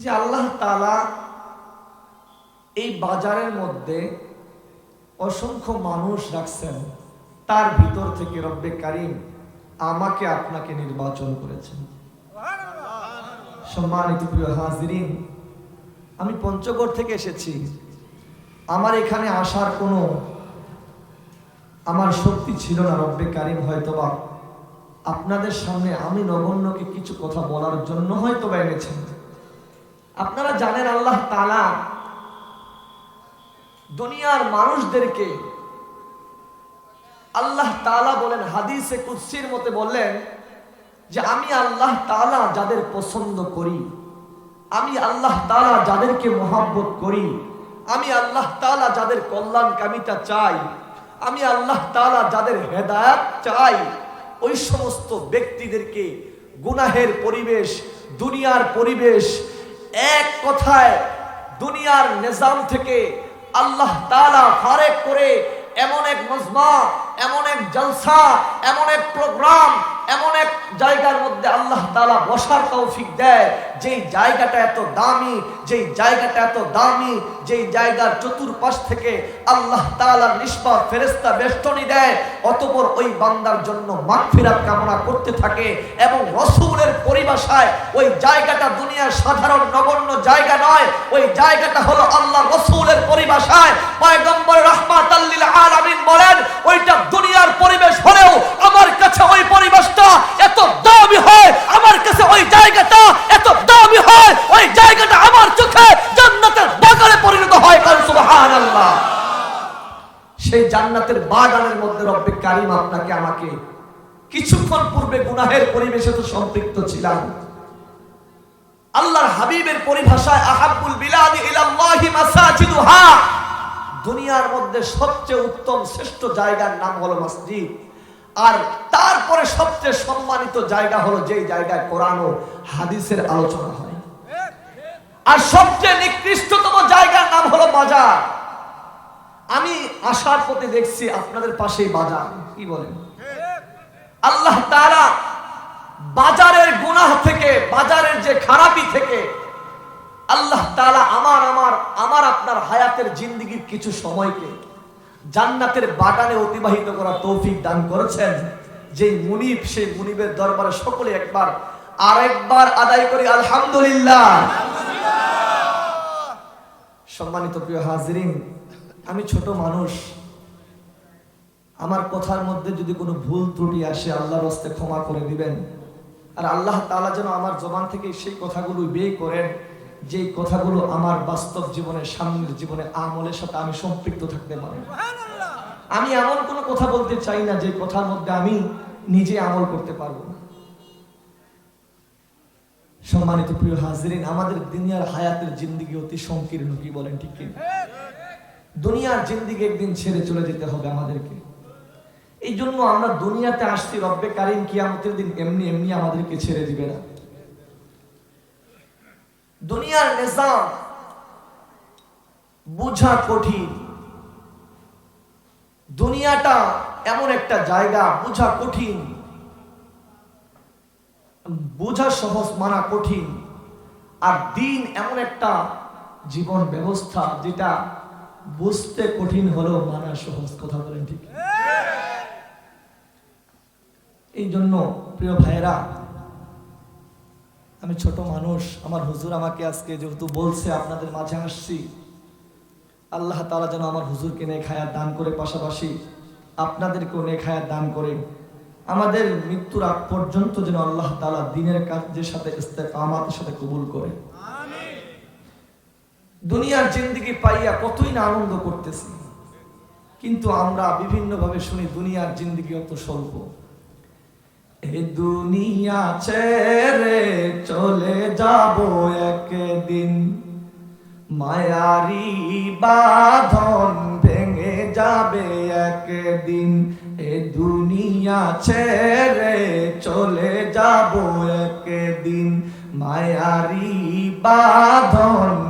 যে আল্লাহ তালা এই বাজারের মধ্যে অসংখ্য মানুষ রাখছেন, তার ভিতর থেকে রব্বে কারিম আমাকে আপনাকে নির্বাচন করেছেন। সম্মানিত প্রিয় হাজিরিন, আমি পঞ্চগড় থেকে এসেছি। আমার এখানে আসার কোনো আমার শক্তি ছিল না, রব্বে কারিম হয়তোবা আপনাদের সামনে আমি নগণ্যকে কিছু কথা বলার জন্য হয়তো বা এনেছেন। আপনারা জানেন আল্লাহ তালা দুনিয়ার মানুষদেরকে আল্লাহ তালা বলেন, হাদিসে কুৎসির মতে বললেন যে আমি আল্লাহ তালা যাদের পছন্দ করি, আমি আল্লাহ তালা যাদেরকে মোহাব্বত করি, আমি আল্লাহ তালা যাদের কল্যাণ কামিতা চাই, আমি আল্লাহ তালা যাদের হেদায়াত চাই, ওই সমস্ত ব্যক্তিদেরকে গুনাহের পরিবেশ, দুনিয়ার পরিবেশ এক কথায় দুনিয়ার নিজাম থেকে আল্লাহ তালা ফারেক করে এমন এক মজমা এমন এক জলসা, এমন এক প্রোগ্রাম এমন এক জায়গার মধ্যে আল্লাহ তালা বসার তৌফিক দেয়। যেই জায়গাটা এত দামি, যেই জায়গাটা এত দামি, যেই জায়গার চতুর্পাশ থেকে আল্লাহ তালার নিষ্পাপ ফেরেস্তা বেষ্টনী দেয়। অতপর ওই বান্দার জন্য মাগফিরাত কামনা করতে থাকে এবং রসুলের পরিভাষায় ওই জায়গাটা দুনিয়ার সাধারণ নগণ্য জায়গা নয়। ওই জায়গাটা হলো আল্লাহ রসুলের পরিভাষায়। পয়গম্বর রহমাত আল্লিল আলামিন বলেন ওইটা দুনিয়ার পরিবেশ হলেও আমার কাছে ওই পরিবেশটা এত দামি হয় আমার কাছে ওই জায়গাটা এত দামি হয় ওই জায়গাটা আমার চোখে জান্নাতের বাগানে পরিণত হয় কারণ সুবহানাল্লাহ সেই জান্নাতের বাগানের মধ্যে রব্বে কারিম আপনাকে, আমাকে। কিছুক্ষণ পূর্বে গুনাহের পরিবেশে তো সম্পৃক্ত ছিলাম। আল্লাহর হাবিবের পরিভাষায়, আহাব্বুল বিলাদি দুনিয়ার মধ্যে সবচেয়ে উত্তম, শ্রেষ্ঠ জায়গার নাম হলো মসজিদ। আর তারপরে সবচেয়ে সম্মানিত জায়গা হলো যেই জায়গায় কোরআন ও হাদিসের আলোচনা হয়। আর সবচেয়ে নিকৃষ্টতম জায়গার নাম হলো বাজার। আমি আসার পথে দেখছি আপনাদের পাশেই বাজার। কি বলেন? আল্লাহ তাআলা বাজারের গুনাহ থেকে, বাজারের যে খারাপি থেকে আল্লাহ তাআলা আমার আমার আমার, আপনার হায়াতের জিন্দিগির কিছু সময়কে জান্নাতের বাগানে অতিবাহিত করা তৌফিক দান করেছেন। যে মুনিব, সেই মুনিবের দরবারে সকলে একবার, আরেকবার আদায় করি, আলহামদুলিল্লাহ। সম্মানিত প্রিয় হাজিরিন আমি ছোট মানুষ আমার কথার মধ্যে যদি কোনো ভুল ত্রুটি আসে আল্লাহর হস্তে ক্ষমা করে দিবেন। আর আল্লাহ তাআলা যেন আমার জবান থেকে সেই কথাগুলো বের করেন যেই কথাগুলো আমার বাস্তব জীবনের সামনের জীবনে আমলের সাথে আমি সম্পৃক্ত থাকতে পারি। আমি এমন কোনো কথা বলতে চাই না যে কথার মধ্যে আমি নিজে আমল করতে পারব না। সম্মানিত প্রিয় হাজিরিন আমাদের দুনিয়ার হায়াতের জিন্দিগি অতি সংকীর্ণ কি বলেন ঠিক কি দুনিয়ার জিন্দিগি একদিন ছেড়ে চলে যেতে হবে আমাদেরকে। এই জন্য আমরা দুনিয়াতে আসছি, রব্বে কারিম কিয়ামতের দিন এমনি এমনি আমাদেরকে ছেড়ে দিবে না। দুনিয়ার নিজাম বুঝা কঠিন। দুনিয়াটা এমন একটা জায়গা, বুঝা কঠিন। বোঝা সহজ, মানা কঠিন। আর দিন এমন একটা জীবন ব্যবস্থা যেটা বুঝতে কঠিন হলেও মানা সহজ কথা বলেন ঠিক। এই জন্য প্রিয় ভাইয়েরা, আমি ছোট মানুষ, আমার হুজুর আমাকে আজকে যেহেতু বলছে, আপনাদের মাঝে আসছি। আল্লাহ তাআলা যেন আমার হুজুরকে নেক হায়াত দান করে, পাশাপাশি আপনাদেরকেও নেক হায়াত দান করে, আমাদের মৃত্যুর আগ পর্যন্ত যেন আল্লাহ তালা দিনের কাজের সাথে, ইস্তেকামাতের সাথে কবুল করে। দুনিয়ার জিন্দিগি পাইয়া কতই না আনন্দ করতেছি। কিন্তু আমরা বিভিন্নভাবে শুনি দুনিয়ার জিন্দিগি অত স্বল্প। এ দুনিয়া ছেড়ে চলে যাব একদিন। মায়ারি বাঁধন ভেঙে যাবে একদিন। এ দুনিয়া ছেড়ে চলে যাব একদিন। মায়ারি বাঁধন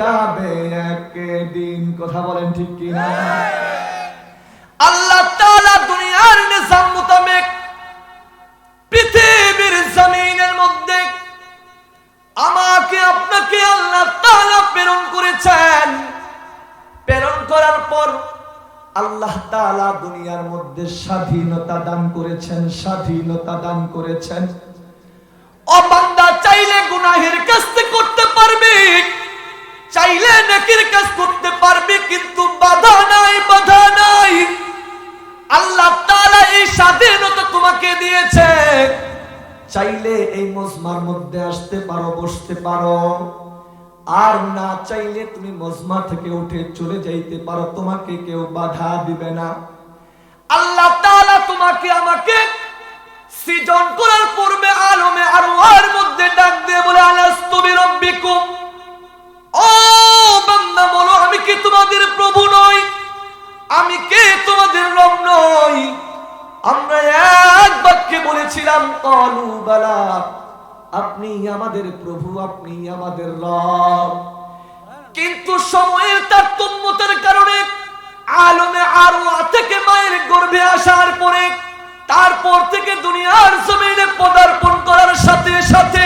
যাবে একদিন, কথা বলেন ঠিক কিনা? আল্লাহ তাআলা দুনিয়ার নিজাম মোতাবেক পৃথিবীর জমিনের মধ্যে আমাকে, আপনাকে আল্লাহ তাআলা প্রেরণ করেছেন। প্রেরণ করার পর আল্লাহ তাআলা দুনিয়ার মধ্যে স্বাধীনতা দান করেছেন, স্বাধীনতা দান করেছেন ও বান্দা চাইলে গুনাহের কাজ করতে পারবে চাইলে নেকির কাজ করতে পারবে, কিন্তু বাধা নাই বাধা নাই। আল্লাহ তাআলা এই স্বাধীনতা তোমাকে দিয়েছে। চাইলে এই মজমার মধ্যে আসতে পারো, বসতে পারো। আর না চাইলে তুমি মজমা থেকে উঠে চলে যাইতে পারো, তোমাকে কেউ বাধা দিবে না। আল্লাহ তাআলা তোমাকে আমাকে সৃজন করার পূর্বে আলমে আরওয়ার মধ্যে ডাক দিয়ে বলে, আলাস্তু বিরাব্বিকুম আপনি আমাদের প্রভু, আপনি আমাদের রব। কিন্তু সময়ের তারতম্যতার কারণে আলমে আরও থেকে মায়ের গর্ভে আসার পরে, তারপর থেকে দুনিয়ার জমিনে পদার্পণ করার সাথে সাথে,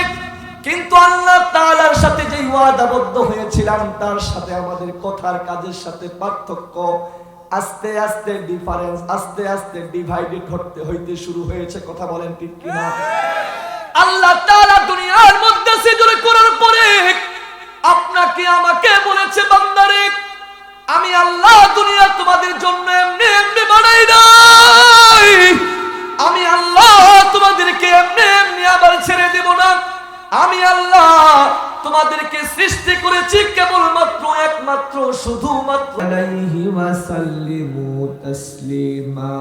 কিন্তু আল্লাহ তাআলার সাথে যে ওয়াদাবদ্ধ হয়েছিলাম, তার সাথে আমাদের কথার কাজের সাথে পার্থক্য আস্তে আস্তে ডিফারেন্স আস্তে আস্তে ডিভাইডেড হতে হইতে শুরু হয়েছে। কথা বলেন ঠিক কিনা? আল্লাহ সিজদা করার পরে আপনাকে আমাকে বলেছে, বান্দারে, আমি আল্লাহ দুনিয়া তোমাদের জন্য এমনি এমনি বানাই নাই আমি আল্লাহ তোমাদেরকে এমনি এমনি আবার ছেড়ে দেব না। আমি আল্লাহ তোমাদেরকে সৃষ্টি করেছি কেবলমাত্র, একমাত্র, শুধুমাত্র। আলাইহি ওয়াসাল্লিমু তাসলিমা।